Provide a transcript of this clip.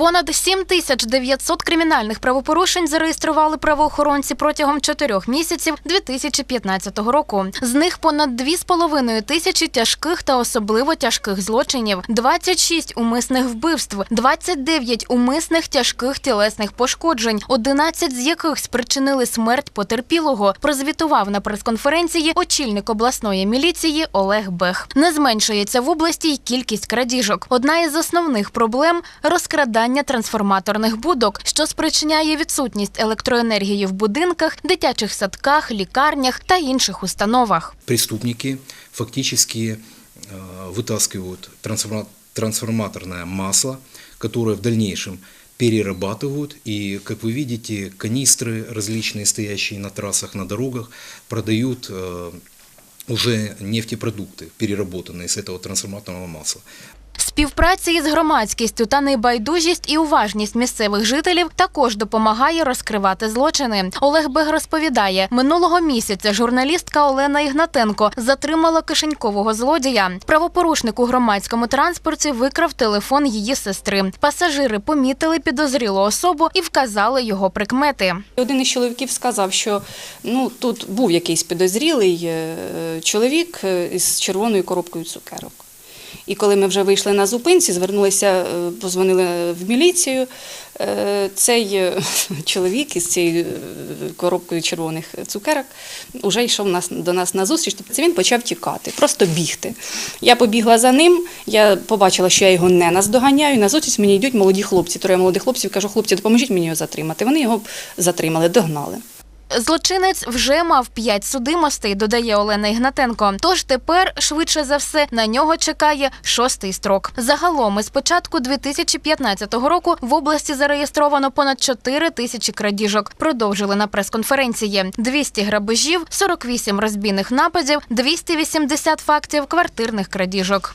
Понад 7 тисяч 900 кримінальних правопорушень зареєстрували правоохоронці протягом чотирьох місяців 2015 року. З них понад 2,5 тисячі тяжких та особливо тяжких злочинів, 26 умисних вбивств, 29 умисних тяжких тілесних пошкоджень, 11 з яких спричинили смерть потерпілого. Прозвітував на прес-конференції очільник обласної міліції Олег Бех. Не зменшується в області й кількість крадіжок. Одна із основних проблем розкрадання трансформаторних будок, що спричиняє відсутність електроенергії в будинках, дитячих садках, лікарнях та інших установах. преступники фактически э, вытаскивают трансформа- трансформаторное масло, которое в дальнейшем перерабатывают. И, как вы видите, канистры различные, стоящие на трассах, на дорогах, продают э, уже нефтепродукты, переработанные с этого трансформаторного масла. Співпраця із громадськістю та небайдужість і уважність місцевих жителів також допомагає розкривати злочини. Олег Бег розповідає, минулого місяця журналістка Олена Ігнатенко затримала кишенькового злодія. Правопорушник у громадському транспорті викрав телефон її сестри. Пасажири помітили підозрілу особу і вказали його прикмети. Один із чоловіків сказав, що ну тут був якийсь підозрілий е, чоловік е, із червоною коробкою цукерок. І коли ми вже вийшли на зупинці, звернулися, е, позвонили в міліцію. е, Цей е, чоловік із цією коробкою червоних цукерок вже йшов до нас на зустріч. Тобто він почав тікати, просто бігти. Я побігла за ним, я побачила, що я його не наздоганяю. На зустріч мені йдуть молоді хлопці. Троє молодих хлопців кажу, хлопці, допоможіть мені його затримати. Вони його затримали, догнали. Злочинець вже мав п'ять судимостей, додає Олена Ігнатенко. Тож тепер, швидше за все, на нього чекає шостий строк. Загалом із початку 2015 року в області зареєстровано понад 4 тисячі крадіжок. Продовжили на прес-конференції. 200 грабежів, 48 розбійних нападів, 280 фактів квартирних крадіжок.